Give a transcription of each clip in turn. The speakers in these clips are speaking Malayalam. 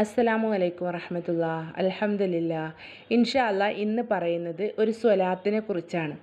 അസ്സലാമു അലൈക്കും വറഹമത്തുള്ള. അലഹമില്ല ഇൻഷാ അല്ലാ ഇന്ന് പറയുന്നത് ഒരു സ്വലാത്തിനെ കുറിച്ചാണ്.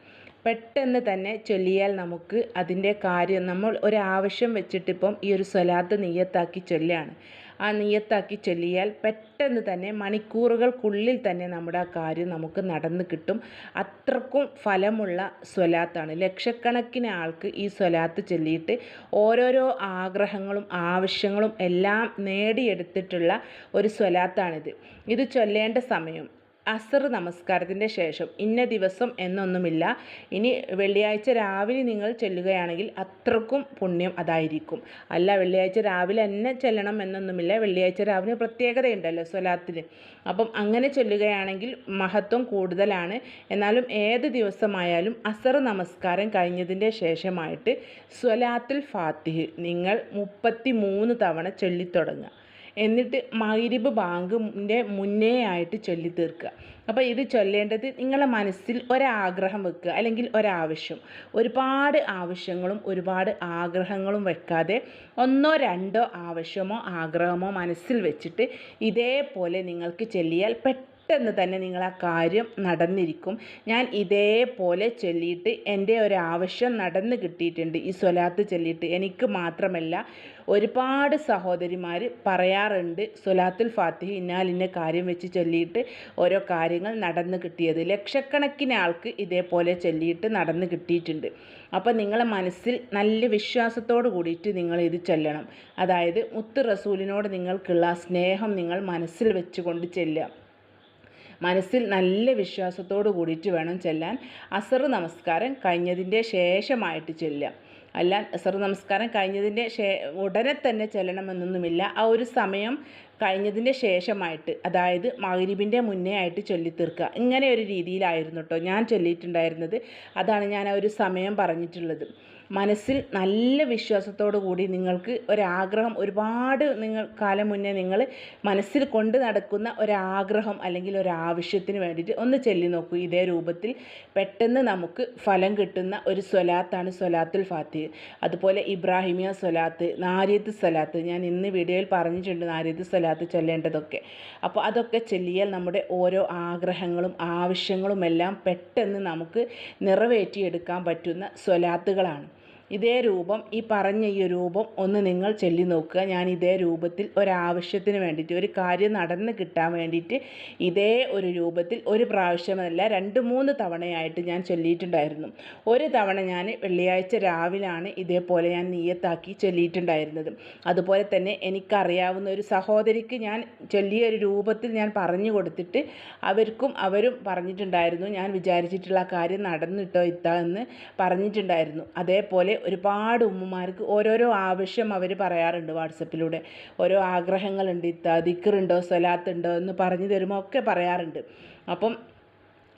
പെട്ടെന്ന് തന്നെ ചൊല്ലിയാൽ നമുക്ക് അതിന്റെ കാര്യം നമ്മൾ ഒരാവശ്യം വെച്ചിട്ടിപ്പം ഈ ഒരു സ്വലാത്ത് നീയത്താക്കി ചൊല്ലുകയാണ് ആ നീയത്താക്കി ചൊല്ലിയാൽ പെട്ടെന്ന് തന്നെ മണിക്കൂറുകൾക്കുള്ളിൽ തന്നെ നമ്മുടെ ആ കാര്യം നമുക്ക് നടന്നു കിട്ടും. അത്രക്കും ഫലമുള്ള സ്വലാത്താണ്. ലക്ഷക്കണക്കിന് ആൾക്ക് ഈ സ്വലാത്ത് ചൊല്ലിയിട്ട് ഓരോരോ ആഗ്രഹങ്ങളും ആവശ്യങ്ങളും എല്ലാം നേടിയെടുത്തിട്ടുള്ള ഒരു സ്വലാത്താണിത്. ഇത് ചൊല്ലേണ്ട സമയം അസർ നമസ്കാരത്തിന്റെ ശേഷം ഇന്ന ദിവസം എന്നൊന്നുമില്ല. ഇനി വെള്ളിയാഴ്ച രാവിലെ നിങ്ങൾ ചെല്ലുകയാണെങ്കിൽ അത്രക്കും പുണ്യം അതായിരിക്കും. അല്ല വെള്ളിയാഴ്ച രാവിലെ തന്നെ ചെല്ലണം എന്നൊന്നുമില്ല. വെള്ളിയാഴ്ച രാവിലെ പ്രത്യേകതയുണ്ടല്ലോ സ്വലാത്തിന് അപ്പം അങ്ങനെ ചെല്ലുകയാണെങ്കിൽ മഹത്വം കൂടുതലാണ്. എന്നാലും ഏത് ദിവസമായാലും അസർ നമസ്കാരം കഴിഞ്ഞതിന്റെ ശേഷമായിട്ട് സ്വലാത്തിൽ ഫാത്തിഹ് നിങ്ങൾ മുപ്പത്തി മൂന്ന് തവണ ചൊല്ലിത്തുടങ്ങുക. എന്നിട്ട് മഗ്രിബ് ബാങ്കിന്റെ മുന്നേ ആയിട്ട് ചൊല്ലി തീർക്കുക. അപ്പോൾ ഇത് ചൊല്ലേണ്ടത് നിങ്ങളുടെ മനസ്സിൽ ഒരാഗ്രഹം വെക്കുക അല്ലെങ്കിൽ ഒരാവശ്യം. ഒരുപാട് ആവശ്യങ്ങളും ഒരുപാട് ആഗ്രഹങ്ങളും വെക്കാതെ ഒന്നോ രണ്ടോ ആവശ്യമോ ആഗ്രഹമോ മനസ്സിൽ വെച്ചിട്ട് ഇതേപോലെ നിങ്ങൾക്ക് ചൊല്ലിയാൽ പെട്ടെന്ന് പെട്ടെന്ന് തന്നെ നിങ്ങൾ ആ കാര്യം നടന്നിരിക്കും. ഞാൻ ഇതേപോലെ ചൊല്ലിയിട്ട് എന്റെ ഒരു ആവശ്യം നടന്ന് കിട്ടിയിട്ടുണ്ട്. ഈ സ്വലാത്ത് ചൊല്ലിയിട്ട് എനിക്ക് മാത്രമല്ല ഒരുപാട് സഹോദരിമാർ പറയാറുണ്ട് സ്വലാത്തുൽ ഫാത്തിഹ് ഇന്നാലിന്ന കാര്യം വെച്ച് ചൊല്ലിയിട്ട് ഓരോ കാര്യങ്ങൾ നടന്ന് കിട്ടിയത്. ലക്ഷക്കണക്കിന് ആൾക്ക് ഇതേപോലെ ചൊല്ലിയിട്ട് നടന്ന് കിട്ടിയിട്ടുണ്ട്. അപ്പോൾ നിങ്ങളെ മനസ്സിൽ നല്ല വിശ്വാസത്തോട് കൂടിയിട്ട് നിങ്ങൾ ഇത് ചൊല്ലണം. അതായത് മുത്ത് റസൂലിനോട് നിങ്ങൾക്കുള്ള സ്നേഹം നിങ്ങൾ മനസ്സിൽ വെച്ചുകൊണ്ട് ചെല്ലുക. മനസ്സിൽ നല്ല വിശ്വാസത്തോട് കൂടിയിട്ട് വേണം ചെല്ലാൻ. അസർ നമസ്കാരം കഴിഞ്ഞതിന്റെ ശേഷമായിട്ട് ചെല്ലുക. അല്ല അസർ നമസ്കാരം കഴിഞ്ഞതിന്റെ ശേ ഉടനെ തന്നെ ചെല്ലണമെന്നൊന്നുമില്ല. ആ ഒരു സമയം കഴിഞ്ഞതിന്റെ ശേഷമായിട്ട് അതായത് മഗ്രിബിന്റെ മുന്നേ ആയിട്ട് ചൊല്ലിത്തീർക്കുക. ഇങ്ങനെ ഒരു രീതിയിലായിരുന്നു കേട്ടോ ഞാൻ ചൊല്ലിയിട്ടുണ്ടായിരുന്നത്. അതാണ് ഞാൻ ആ ഒരു സമയം പറഞ്ഞിട്ടുള്ളത്. മനസ്സിൽ നല്ല വിശ്വാസത്തോടു കൂടി നിങ്ങൾക്ക് ഒരാഗ്രഹം ഒരുപാട് നിങ്ങൾ കാലം മുന്നേ നിങ്ങൾ മനസ്സിൽ കൊണ്ട് നടക്കുന്ന ഒരാഗ്രഹം അല്ലെങ്കിൽ ഒരാവശ്യത്തിന് വേണ്ടിയിട്ട് ഒന്ന് ചൊല്ലി നോക്കൂ. ഇതേ രൂപത്തിൽ പെട്ടെന്ന് നമുക്ക് ഫലം കിട്ടുന്ന ഒരു സ്വലാത്താണ് സ്വലാത്തുൽ ഫാത്തി. അതുപോലെ ഇബ്രാഹിമിയ സ്വലാത്ത് നാരിയത്ത് സ്വലാത്ത് ഞാൻ ഇന്ന് വീഡിയോയിൽ പറഞ്ഞിട്ടുണ്ട് നാരിയത്ത് സ്വലാത്ത് ചൊല്ലേണ്ടതൊക്കെ. അപ്പോൾ അതൊക്കെ ചൊല്ലിയാൽ നമ്മുടെ ഓരോ ആഗ്രഹങ്ങളും ആവശ്യങ്ങളും എല്ലാം പെട്ടെന്ന് നമുക്ക് നിറവേറ്റിയെടുക്കാൻ പറ്റുന്ന സ്വലാത്തുകളാണ്. ഇതേ രൂപം ഈ പറഞ്ഞ ഈ രൂപം ഒന്ന് നിങ്ങൾ ചൊല്ലി നോക്കുക. ഞാൻ ഇതേ രൂപത്തിൽ ഒരാവശ്യത്തിന് വേണ്ടിയിട്ട് ഒരു കാര്യം നടന്ന് കിട്ടാൻ വേണ്ടിയിട്ട് ഇതേ ഒരു രൂപത്തിൽ ഒരു പ്രാവശ്യമല്ല രണ്ട് മൂന്ന് തവണയായിട്ട് ഞാൻ ചൊല്ലിയിട്ടുണ്ടായിരുന്നു. ഒരു തവണ ഞാൻ വെള്ളിയാഴ്ച രാവിലാണ് ഇതേപോലെ ഞാൻ നീയത്താക്കി ചൊല്ലിയിട്ടുണ്ടായിരുന്നത്. അതുപോലെ തന്നെ എനിക്കറിയാവുന്ന ഒരു സഹോദരിക്ക് ഞാൻ ചൊല്ലിയ ഒരു രൂപത്തിൽ ഞാൻ പറഞ്ഞു കൊടുത്തിട്ട് അവർക്കും അവരും പറഞ്ഞിട്ടുണ്ടായിരുന്നു ഞാൻ വിചാരിച്ചിട്ടുള്ള കാര്യം നടന്നിട്ടോ ഇത്താ എന്ന് പറഞ്ഞിട്ടുണ്ടായിരുന്നു. അതേപോലെ ഒരുപാട് ഉമ്മമാർക്ക് ഓരോരോ ആവശ്യം അവർ പറയാറുണ്ട് വാട്സപ്പിലൂടെ. ഓരോ ആഗ്രഹങ്ങളുണ്ട് ഇത്ത ദിക്കറുണ്ടോ സ്വലാത്തുണ്ടോ എന്ന് പറഞ്ഞു തരുമ്പോൾ ഒക്കെ പറയാറുണ്ട്. അപ്പം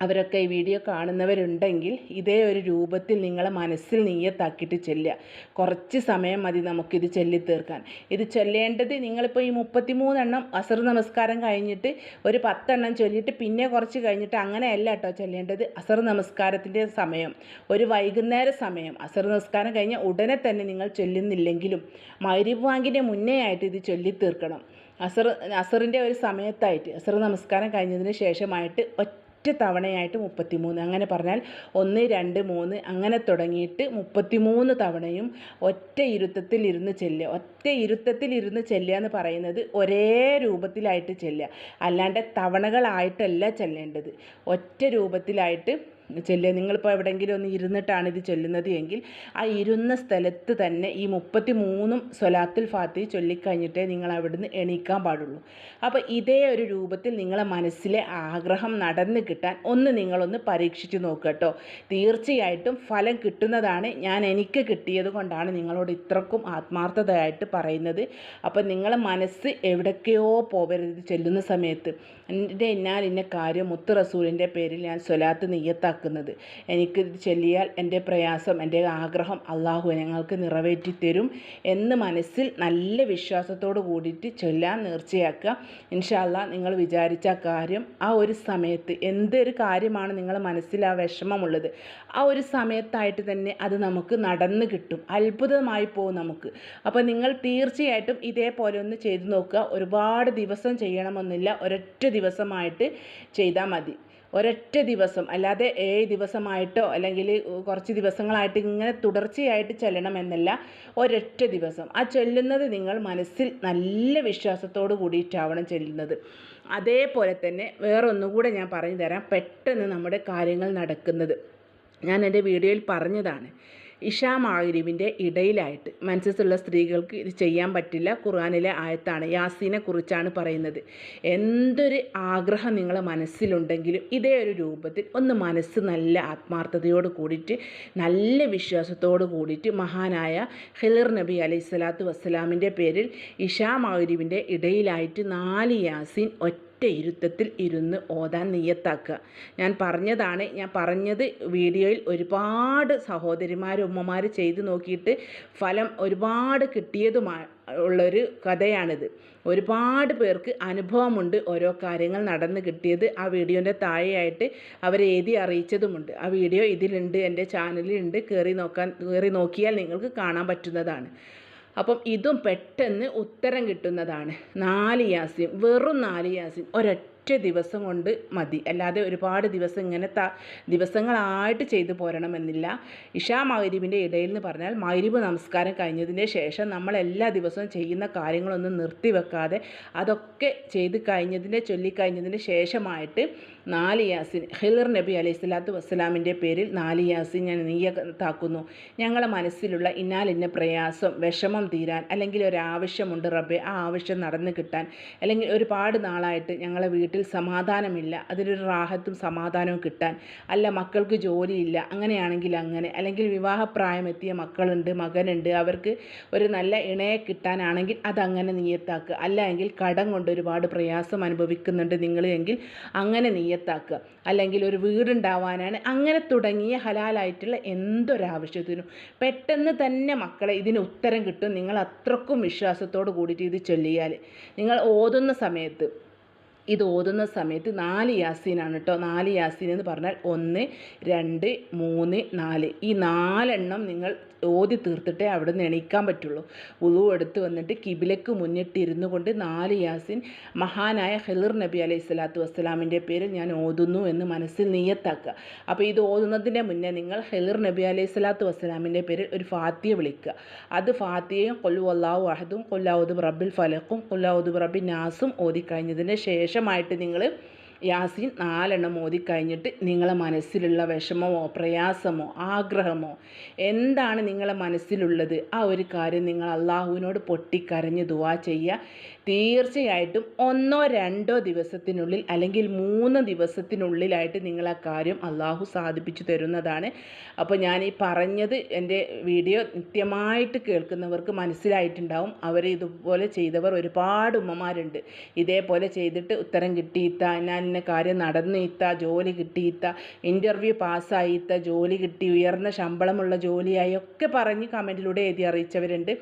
അവരൊക്കെ ഈ വീഡിയോ കാണുന്നവരുണ്ടെങ്കിൽ ഇതേ ഒരു രൂപത്തിൽ നിങ്ങളെ മനസ്സിൽ നീയത്താക്കിയിട്ട് ചെല്ലുക. കുറച്ച് സമയം മതി നമുക്കിത് ചൊല്ലി തീർക്കാൻ ഇത് ചൊല്ലേണ്ടത് നിങ്ങളിപ്പോൾ ഈ മുപ്പത്തിമൂന്നെണ്ണം അസർ നമസ്കാരം കഴിഞ്ഞിട്ട് ഒരു പത്തെണ്ണം ചൊല്ലിയിട്ട് പിന്നെ കുറച്ച് കഴിഞ്ഞിട്ട് അങ്ങനെയല്ല കേട്ടോ ചൊല്ലേണ്ടത്. അസർ നമസ്കാരത്തിന്റെ സമയം ഒരു വൈകുന്നേര സമയം. അസർ നമസ്കാരം കഴിഞ്ഞ ഉടനെ തന്നെ നിങ്ങൾ ചൊല്ലുന്നില്ലെങ്കിലും മൈരിബ് മുന്നേ ആയിട്ട് ഇത് ചൊല്ലി തീർക്കണം അസർ അസറിന്റെ ഒരു സമയത്തായിട്ട് അസർ നമസ്കാരം കഴിഞ്ഞതിന് ശേഷമായിട്ട് ഒറ്റ ഒറ്റ തവണയായിട്ട് മുപ്പത്തിമൂന്ന്. അങ്ങനെ പറഞ്ഞാൽ ഒന്ന് രണ്ട് മൂന്ന് അങ്ങനെ തുടങ്ങിയിട്ട് മുപ്പത്തിമൂന്ന് തവണയും ഒറ്റ ഇരുത്തത്തിൽ ഇരുന്ന് ചെല്ലുക. ഒറ്റ ഇരുത്തത്തിൽ ഇരുന്ന് ചെല്ലുക എന്ന് പറയുന്നത് ഒരേ രൂപത്തിലായിട്ട് ചെല്ലുക. അല്ലാണ്ട് തവണകളായിട്ടല്ല ചെല്ലേണ്ടത്. ഒറ്റ രൂപത്തിലായിട്ട് ചെല്ലുക നിങ്ങളിപ്പോൾ എവിടെയെങ്കിലും ഒന്ന് ഇരുന്നിട്ടാണ് ഇത് ചൊല്ലുന്നത് എങ്കിൽ ആ ഇരുന്ന സ്ഥലത്ത് തന്നെ ഈ മുപ്പത്തി മൂന്നും സ്വലാത്തുൽ ഫാത്തി ചൊല്ലിക്കഴിഞ്ഞിട്ടേ നിങ്ങൾ അവിടുന്ന് എണീക്കാൻ പാടുള്ളൂ. അപ്പോൾ ഇതേ ഒരു രൂപത്തിൽ നിങ്ങളെ മനസ്സിലെ ആഗ്രഹം നടന്ന് കിട്ടാൻ ഒന്ന് നിങ്ങളൊന്ന് പരീക്ഷിച്ച് നോക്കുക കേട്ടോ. തീർച്ചയായിട്ടും ഫലം കിട്ടുന്നതാണ് ഞാൻ എനിക്ക് കിട്ടിയത് കൊണ്ടാണ് നിങ്ങളോട് ഇത്രക്കും ആത്മാർത്ഥതയായിട്ട് പറയുന്നത്. അപ്പോൾ നിങ്ങളെ മനസ്സ് എവിടേക്കെയോ പോകരുത് ചെല്ലുന്ന സമയത്ത്. എന്റെ ഇന്നാൽ ഇന്ന കാര്യം മുത്ത് റസൂലിന്റെ പേരിൽ ഞാൻ സ്വലാത്ത് നെയ്യത്താക്കി നിയ്യത്താക്കുന്നത് എനിക്ക് ചൊല്ലിയാൽ എന്റെ പ്രയാസം എന്റെ ആഗ്രഹം അള്ളാഹു ഞങ്ങൾക്ക് നിറവേറ്റി തരും എന്ന് മനസ്സിൽ നല്ല വിശ്വാസത്തോട് കൂടിയിട്ട് ചൊല്ലാൻ നേർച്ചയാക്കുക. ഇൻഷാല്ല നിങ്ങൾ വിചാരിച്ച കാര്യം ആ ഒരു സമയത്ത് എന്തൊരു കാര്യമാണ് നിങ്ങൾ മനസ്സിൽ ആ വിഷമമുള്ളത്? ആ ഒരു സമയത്തായിട്ട് തന്നെ അത് നമുക്ക് നടന്നു കിട്ടും. അത്ഭുതമായി പോകും നമുക്ക്. അപ്പോൾ നിങ്ങൾ തീർച്ചയായിട്ടും ഇതേപോലെ ഒന്ന് ചെയ്തു നോക്കുക. ഒരുപാട് ദിവസം ചെയ്യണമെന്നില്ല. ഒരൊറ്റ ദിവസമായിട്ട് ചെയ്താൽ മതി. ഒരൊറ്റ ദിവസം അല്ലാതെ ഏഴ് ദിവസമായിട്ടോ അല്ലെങ്കിൽ കുറച്ച് ദിവസങ്ങളായിട്ട് ഇങ്ങനെ തുടർച്ചയായിട്ട് ചെല്ലണമെന്നല്ല ഒരൊറ്റ ദിവസം. ആ ചൊല്ലുന്നത് നിങ്ങൾ മനസ്സിൽ നല്ല വിശ്വാസത്തോട് കൂടിയിട്ടാവണം ചെല്ലുന്നത്. അതേപോലെ തന്നെ വേറൊന്നുകൂടെ ഞാൻ പറഞ്ഞു തരാം പെട്ടെന്ന് നമ്മുടെ കാര്യങ്ങൾ നടക്കുന്നത്. ഞാൻ എന്റെ വീഡിയോയിൽ പറഞ്ഞതാണ് ഇഷാ മാഗ്രീബിന്റെ ഇടയിലായിട്ട്. മനസ്സുള്ള സ്ത്രീകൾക്ക് ഇത് ചെയ്യാൻ പറ്റില്ല. ഖുർആാനിലെ ആയത്താണ് യാസീനെ കുറിച്ചാണ് പറയുന്നത്. എന്തൊരു ആഗ്രഹം നിങ്ങളെ മനസ്സിലുണ്ടെങ്കിലും ഇതേ ഒരു രൂപത്തിൽ ഒന്ന് മനസ്സ് നല്ല ആത്മാർത്ഥതയോട് കൂടിയിട്ട് നല്ല വിശ്വാസത്തോട് കൂടിയിട്ട് മഹാനായ ഹിലർ നബി അലൈഹി സ്വലാത്തു വസ്സലാമിന്റെ പേരിൽ ഇഷാ മാഗ്രീബിന്റെ ഇടയിലായിട്ട് നാല് യാസീൻ ഒറ്റ ഒറ്റ ഇരുത്തത്തിൽ ഇരുന്ന് ഓതാൻ നീയത്താക്കുക ഞാൻ പറഞ്ഞതാണ് ഞാൻ പറഞ്ഞത് വീഡിയോയിൽ ഒരുപാട് സഹോദരിമാർ ഉമ്മമാർ ചെയ്ത് നോക്കിയിട്ട് ഫലം ഒരുപാട് കിട്ടിയതുമാണ് ഉള്ളൊരു കഥയാണിത്. ഒരുപാട് പേർക്ക് അനുഭവമുണ്ട് ഓരോ കാര്യങ്ങൾ നടന്ന് കിട്ടിയത്. ആ വീഡിയോന്റെ താഴെയായിട്ട് അവരെ എഴുതി അറിയിച്ചതുമുണ്ട്. ആ വീഡിയോ ഇതിലുണ്ട് എന്റെ ചാനലിലുണ്ട്. കയറി നോക്കാൻ കയറി നോക്കിയാൽ നിങ്ങൾക്ക് കാണാൻ പറ്റുന്നതാണ്. അപ്പം ഇതും പെട്ടെന്ന് ഉത്തരം കിട്ടുന്നതാണ്. നാല് യാസിൻ വെറും നാല് യാസിൻ ഒരൊറ്റ ദിവസം കൊണ്ട് മതി. അല്ലാതെ ഒരുപാട് ദിവസം ഇങ്ങനെ ത ദിവസങ്ങളായിട്ട് ചെയ്തു പോരണമെന്നില്ല. ഇഷാ മൈരിബിന്റെ ഇടയിൽ എന്ന് പറഞ്ഞാൽ മൈരിബ് നമസ്കാരം കഴിഞ്ഞതിന് ശേഷം നമ്മൾ എല്ലാ ദിവസവും ചെയ്യുന്ന കാര്യങ്ങളൊന്നും നിർത്തിവെക്കാതെ അതൊക്കെ ചെയ്ത് കഴിഞ്ഞതിന്റെ ചൊല്ലിക്കഴിഞ്ഞതിന് ശേഷമായിട്ട് നാല് യാസിൻ ഹിലർ നബി അലൈഹി സ്വലാത്തു വസ്സലാമിന്റെ പേരിൽ നാല് യാസിൻ ഞാൻ നീയത്താക്കുന്നു. ഞങ്ങളുടെ മനസ്സിലുള്ള ഇന്നാലിന്ന പ്രയാസം വിഷമം തീരാൻ അല്ലെങ്കിൽ ഒരു ആവശ്യമുണ്ട് റബ്ബെ ആ ആവശ്യം നടന്നു കിട്ടാൻ അല്ലെങ്കിൽ ഒരുപാട് നാളായിട്ട് ഞങ്ങളെ വീട്ടിൽ സമാധാനമില്ല അതിലൊരു റാഹത്തും സമാധാനവും കിട്ടാൻ. അല്ല മക്കൾക്ക് ജോലിയില്ല അങ്ങനെയാണെങ്കിൽ അങ്ങനെ. അല്ലെങ്കിൽ വിവാഹപ്രായമെത്തിയ മക്കളുണ്ട് മകനുണ്ട് അവർക്ക് ഒരു നല്ല ഇണയെ കിട്ടാനാണെങ്കിൽ അതങ്ങനെ നീയത്താക്കുക. അല്ല എങ്കിൽ കടം കൊണ്ട് ഒരുപാട് പ്രയാസം അനുഭവിക്കുന്നുണ്ട് നിങ്ങൾ എങ്കിൽ അങ്ങനെ നീയത്താക്കുക. അല്ലെങ്കിൽ ഒരു വീടുണ്ടാവാനാണ് അങ്ങനെ തുടങ്ങിയ ഹലാലായിട്ടുള്ള എന്തൊരാവശ്യത്തിനും പെട്ടെന്ന് തന്നെ മക്കളെ ഇതിന് ഉത്തരം കിട്ടും. നിങ്ങൾ അത്രക്കും വിശ്വാസത്തോട് കൂടിയിട്ട് ഇത് ചൊല്ലിയാൽ. നിങ്ങൾ ഓതുന്ന സമയത്ത് ഇത് ഓതുന്ന സമയത്ത് നാല് യാസീനാണ് കേട്ടോ നാല് യാസീൻ എന്ന് പറഞ്ഞാൽ ഒന്ന് രണ്ട് മൂന്ന് നാല്. ഈ നാലെണ്ണം നിങ്ങൾ ഓതി തീർത്തിട്ടേ അവിടെ നിന്ന് എണീക്കാൻ പറ്റുള്ളൂ. ഉളു എടുത്ത് വന്നിട്ട് കിബിലക്ക് മുന്നിട്ടിരുന്നു കൊണ്ട് നാല് യാസിൻ മഹാനായ ഹെലിർ നബി അലൈഹി സ്വലാത്തു വസ്സലാമിന്റെ പേരിൽ ഞാൻ ഓതുന്നു എന്ന് മനസ്സിൽ നീയത്താക്കുക. അപ്പോൾ ഇത് ഓതുന്നതിന്റെ മുന്നേ നിങ്ങൾ ഹെലിർ നബി അലൈഹി സ്വലാത്തു വസ്സലാമിന്റെ പേരിൽ ഒരു ഫാത്തിയ വിളിക്കുക. അത് ഫാത്തിയയും കൊല്ലു അള്ളാഹു അഹദും കൊല്ലാവുദ് റബ്ബിൽ ഫലക്കും കൊല്ലാവുദ് റബ്ബി നാസും ഓതിക്കഴിഞ്ഞതിന് ശേഷമായിട്ട് നിങ്ങൾ യാസീൻ നാലെണ്ണം ഓതിക്കഴിഞ്ഞിട്ട് നിങ്ങളെ മനസ്സിലുള്ള വിഷമമോ പ്രയാസമോ ആഗ്രഹമോ എന്താണ് നിങ്ങളെ മനസ്സിലുള്ളത്? ആ ഒരു കാര്യം നിങ്ങൾ അള്ളാഹുവിനോട് പൊട്ടിക്കരഞ്ഞ് ദുവാ ചെയ്യുക. തീർച്ചയായിട്ടും ഒന്നോ രണ്ടോ ദിവസത്തിനുള്ളിൽ അല്ലെങ്കിൽ മൂന്ന് ദിവസത്തിനുള്ളിലായിട്ട് നിങ്ങൾ ആ കാര്യം അള്ളാഹു സാധിപ്പിച്ചു തരുന്നതാണ്. അപ്പോൾ ഞാൻ ഈ പറഞ്ഞത് എന്റെ വീഡിയോ നിത്യമായിട്ട് കേൾക്കുന്നവർക്ക് മനസ്സിലായിട്ടുണ്ടാവും. അവർ ഇതുപോലെ ചെയ്തവർ ഒരുപാട് ഉമ്മമാരുണ്ട്. ഇതേപോലെ ചെയ്തിട്ട് ഉത്തരം കിട്ടിയിത്ത ഞാൻ ഇന്ന കാര്യം നടന്നിത്ത ജോലി കിട്ടിയിത്ത ഇന്റർവ്യൂ പാസ്സായിത്ത ജോലി കിട്ടി ഉയർന്ന ശമ്പളമുള്ള ജോലിയായി ഒക്കെ പറഞ്ഞ് കമന്റിലൂടെ എഴുതി അറിയിച്ചവരുണ്ട്.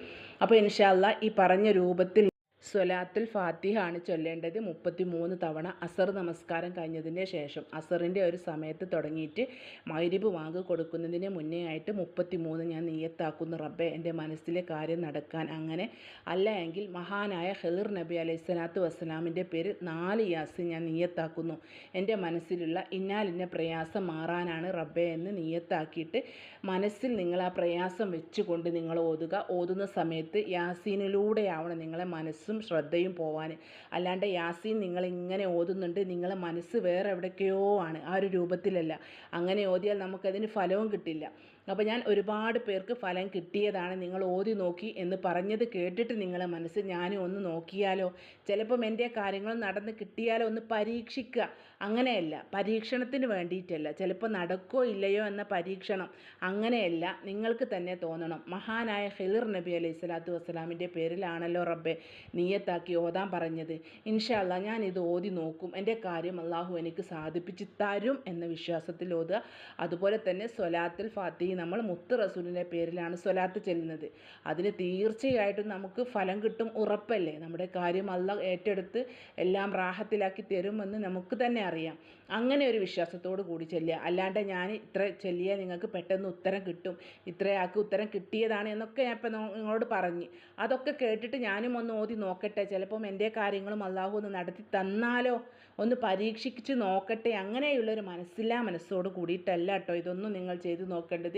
അപ്പോൾ ഇൻഷാല്ല ഈ പറഞ്ഞ രൂപത്തിൽ സ്വലാത്തുൽ ഫാത്തിഹ ആണ് ചൊല്ലേണ്ടത്. മുപ്പത്തി മൂന്ന് തവണ അസർ നമസ്കാരം കഴിഞ്ഞതിന് ശേഷം. അസറിന്റെ ഒരു സമയത്ത് തുടങ്ങിയിട്ട് മൈരിബ് വാങ്ക് കൊടുക്കുന്നതിന് മുന്നേ ആയിട്ട് മുപ്പത്തി മൂന്ന് ഞാൻ നീയത്താക്കുന്നു. റബ്ബെ എന്റെ മനസ്സിലെ കാര്യം നടക്കാൻ അങ്ങനെ അല്ല എങ്കിൽ മഹാനായ ഹെദിർ നബി അലൈഹി സ്വലാത്തു വസ്സലാമിന്റെ പേര് നാല് യാസ് ഞാൻ നീയത്താക്കുന്നു. എന്റെ മനസ്സിലുള്ള ഇന്നാലിന്റെ പ്രയാസം മാറാനാണ് റബ്ബെ എന്ന് നീയത്താക്കിയിട്ട് മനസ്സിൽ നിങ്ങൾ ആ പ്രയാസം വെച്ചുകൊണ്ട് നിങ്ങൾ ഓതുക. ഓതുന്ന സമയത്ത് യാസീനിലൂടെയാവണം നിങ്ങളെ മനസ്സും ശ്രദ്ധയും പോവാൻ. അല്ലാണ്ട് യാസീൻ നിങ്ങളിങ്ങനെ ഓതുന്നുണ്ട് നിങ്ങളെ മനസ്സ് വേറെ എവിടേക്കോ ആണ് ആ ഒരു രൂപത്തിലല്ല. അങ്ങനെ ഓതിയാൽ നമുക്കതിന് ഫലവും കിട്ടില്ല. അപ്പോൾ ഞാൻ ഒരുപാട് പേർക്ക് ഫലം കിട്ടിയതാണ് നിങ്ങൾ ഓതി നോക്കി എന്ന് പറഞ്ഞത് കേട്ടിട്ട് നിങ്ങളെ മനസ്സ് ഞാനും ഒന്ന് നോക്കിയാലോ? ചിലപ്പം എന്റെ കാര്യങ്ങൾ നടന്ന് കിട്ടിയാലോ ഒന്ന് പരീക്ഷിക്കുക. അങ്ങനെയല്ല പരീക്ഷണത്തിന് വേണ്ടിയിട്ടല്ല. ചിലപ്പോൾ നടക്കോ ഇല്ലയോ എന്ന പരീക്ഷണം അങ്ങനെയല്ല നിങ്ങൾക്ക് തന്നെ തോന്നണം. മഹാനായ ഹിലിർ നബി അലൈഹി സ്വലാത്തു വസ്സലാമിന്റെ പേരിലാണല്ലോ റബ്ബെ. നീയത്താക്കി ഓതാൻ പറഞ്ഞത്. ഇൻഷാല്ല ഞാൻ ഇത് ഓതി നോക്കും. എന്റെ കാര്യം അള്ളാഹു എനിക്ക് സാധിപ്പിച്ച് തരും എന്ന വിശ്വാസത്തിൽ ഓതുക. അതുപോലെ തന്നെ സ്വലാത്തുൽ ഫാത്തി നമ്മൾ മുത്ത് റസൂലിന്റെ പേരിലാണ് സ്വലാത്ത് ചെല്ലുന്നത്. അതിന് തീർച്ചയായിട്ടും നമുക്ക് ഫലം കിട്ടും ഉറപ്പല്ലേ? നമ്മുടെ കാര്യം അല്ല ഏറ്റെടുത്ത് എല്ലാം റാഹത്തിലാക്കി തരുമെന്ന് നമുക്ക് തന്നെ അറിയാം. അങ്ങനെ ഒരു വിശ്വാസത്തോട് കൂടി ചെല്ലുക. അല്ലാണ്ട് ഞാൻ ഇത്ര ചെല്ലിയാൽ നിങ്ങൾക്ക് പെട്ടെന്ന് ഉത്തരം കിട്ടും. ഇത്രയാൾക്ക് ഉത്തരം കിട്ടിയതാണ് എന്നൊക്കെ ഞാൻ ഇപ്പം നിങ്ങളോട് പറഞ്ഞ്. അതൊക്കെ കേട്ടിട്ട് ഞാനും ഒന്ന് ഓതി നോക്കട്ടെ. ചിലപ്പം എന്റെ കാര്യങ്ങളും അള്ളാഹു ഒന്ന് നടത്തി തന്നാലോ? ഒന്ന് പരീക്ഷിച്ച് നോക്കട്ടെ. അങ്ങനെയുള്ളൊരു മനസ്സില്ലാ മനസ്സോട് കൂടിയിട്ടല്ല കേട്ടോ ഇതൊന്നും നിങ്ങൾ ചെയ്ത് നോക്കേണ്ടത്.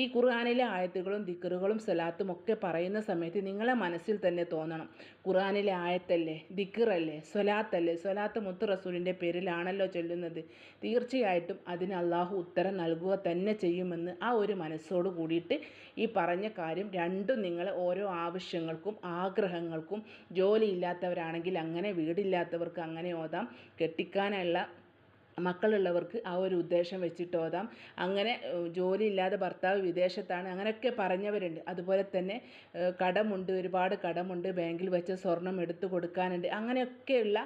ഈ ഖുർആാനിലെ ആയത്തുകളും ദിക്കറുകളും സലാത്തും ഒക്കെ പറയുന്ന സമയത്ത് നിങ്ങളെ മനസ്സിൽ തന്നെ തോന്നണം. ഖുർആാനിലെ ആയത്തല്ലേ? ദിക്കറല്ലേ സ്വലാത്തല്ലേ? സ്വലാത്ത് മുത്ത് റസൂലിന്റെ പേരിലാണല്ലോ ചൊല്ലുന്നത്. തീർച്ചയായിട്ടും അതിന് അള്ളാഹു ഉത്തരം നൽകുക തന്നെ ചെയ്യുമെന്ന് ആ ഒരു മനസ്സോട് കൂടിയിട്ട് ഈ പറഞ്ഞ കാര്യം രണ്ടും നിങ്ങളെ ഓരോ ആവശ്യങ്ങൾക്കും ആഗ്രഹങ്ങൾക്കും ജോലിയില്ലാത്തവരാണെങ്കിൽ അങ്ങനെ വീടില്ലാത്തവർക്ക് അങ്ങനെ ഓതാം. കെട്ടിക്കാനുള്ള മക്കളുള്ളവർക്ക് ആ ഒരു ഉദ്ദേശം വെച്ചിട്ട് ഓതാം. അങ്ങനെ ജോലിയില്ലാതെ ഭർത്താവ് വിദേശത്താണ്. അങ്ങനെയൊക്കെ പറഞ്ഞവരുണ്ട്. അതുപോലെ തന്നെ കടമുണ്ട് ഒരുപാട് കടമുണ്ട്. ബാങ്കിൽ വെച്ച് സ്വർണം എടുത്തു കൊടുക്കാനുണ്ട്. അങ്ങനെയൊക്കെയുള്ള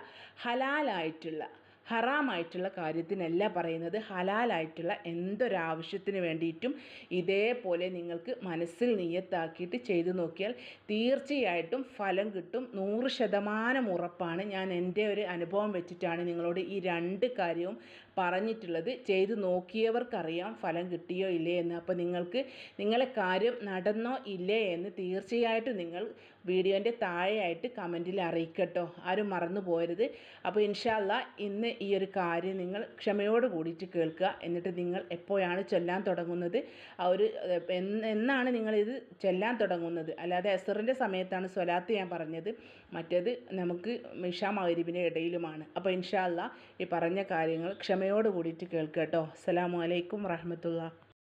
ഹലാലായിട്ടുള്ള ഹറാമായിട്ടുള്ള കാര്യത്തിനല്ല പറയുന്നത്. ഹലാലായിട്ടുള്ള എന്തൊരാവശ്യത്തിന് വേണ്ടിയിട്ടും ഇതേപോലെ നിങ്ങൾക്ക് മനസ്സിൽ നിയത്താക്കിയിട്ട് ചെയ്തു നോക്കിയാൽ തീർച്ചയായിട്ടും ഫലം കിട്ടും. നൂറ് ശതമാനം ഉറപ്പാണ്. ഞാൻ എന്റെ ഒരു അനുഭവം വെച്ചിട്ടാണ് നിങ്ങളോട് ഈ രണ്ട് കാര്യവും പറഞ്ഞിട്ടുള്ളത്. ചെയ്തു നോക്കിയവർക്കറിയാം ഫലം കിട്ടിയോ ഇല്ലേ എന്ന്. അപ്പോൾ നിങ്ങൾക്ക് നിങ്ങളെ കാര്യം നടന്നോ ഇല്ലേ എന്ന് തീർച്ചയായിട്ടും നിങ്ങൾ വീഡിയോന്റെ താഴെയായിട്ട് കമന്റിൽ അറിയിക്കട്ടോ. ആരും മറന്നു പോരുത് അപ്പോൾ ഇൻഷാല്ല ഇന്ന് ഈ ഒരു കാര്യം നിങ്ങൾ ക്ഷമയോട് കൂടിയിട്ട് കേൾക്കുക. എന്നിട്ട് നിങ്ങൾ എപ്പോഴാണ് ചൊല്ലാൻ തുടങ്ങുന്നത്? ആ ഒരു എന്നാണ് നിങ്ങളിത് ചൊല്ലാൻ തുടങ്ങുന്നത്? അല്ലാതെ എസറിന്റെ സമയത്താണ് സ്വലാത്ത് ഞാൻ പറഞ്ഞത്. മറ്റേത് നമുക്ക് മിഷാ മഹരിബിന്റെ ഇടയിലുമാണ്. അപ്പോൾ ഇൻഷാല്ല ഈ പറഞ്ഞ കാര്യങ്ങൾ ക്ഷമയോട് കൂടിയിട്ട് കേൾക്കുക കേട്ടോ. അസ്സലാമു അലൈക്കും വറഹമത്തുള്ള.